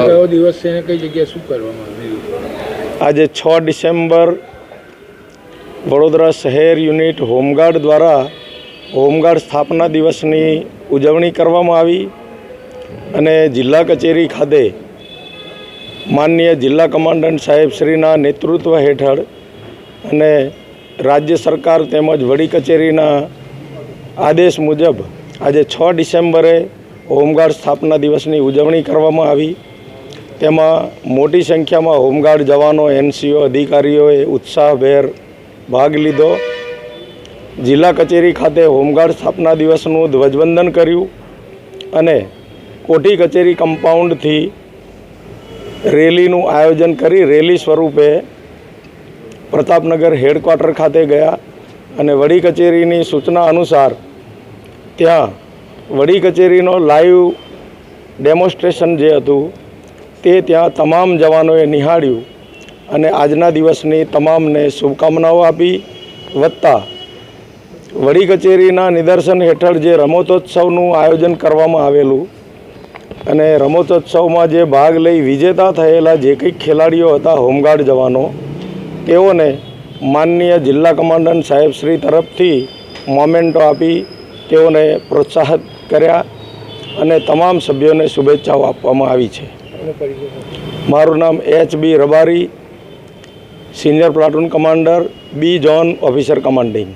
કયો દિવસ છે કઈ જગ્યાએ શું કરવામાં આવ્યું? આજે છ ડિસેમ્બર વડોદરા શહેર યુનિટ હોમગાર્ડ દ્વારા હોમગાર્ડ સ્થાપના દિવસની ઉજવણી કરવામાં આવી અને જિલ્લા કચેરી ખાતે માનનીય જિલ્લા કમાન્ડન્ટ સાહેબશ્રીના નેતૃત્વ હેઠળ અને રાજ્ય સરકાર તેમજ વડી કચેરીના આદેશ મુજબ આજે છ ડિસેમ્બરે હોમગાર્ડ સ્થાપના દિવસની ઉજવણી કરવામાં આવી. તેમાં મોટી સંખ્યામાં હોમગાર્ડ જવાનો, એનસીઓ અધિકારીઓએ ઉત્સાહભેર ભાગ લીધો. જિલ્લા કચેરી ખાતે હોમગાર્ડ સ્થાપના દિવસનું ધ્વજવંદન કર્યું અને કોઠી કચેરી કમ્પાઉન્ડથી રેલીનું આયોજન કરી રેલી સ્વરૂપે પ્રતાપનગર હેડક્વાર્ટર ખાતે ગયા અને વડી કચેરીની સૂચના અનુસાર ત્યાં વડી કચેરીનો લાઈવ ડેમોન્સ્ટ્રેશન જે હતું તે ત્યાં તમામ જવાનોએ નિહાળ્યું અને આજના દિવસની તમામને શુભકામનાઓ આપી. વત્તા, વડી કચેરીના નિદર્શન હેઠળ જે રમતોત્સવનું આયોજન કરવામાં આવેલું અને રમતોત્સવમાં જે ભાગ લઈ વિજેતા થયેલા જે કંઈક ખેલાડીઓ હતા, હોમગાર્ડ જવાનો, તેઓને માનનીય જિલ્લા કમાન્ડન્ટ સાહેબશ્રી તરફથી મોમેન્ટો આપી તેઓને પ્રોત્સાહિત કર્યા અને તમામ સભ્યોને શુભેચ્છાઓ આપવામાં આવી છે. મારું નામ H B Rabari senior platoon commander B zone officer commanding.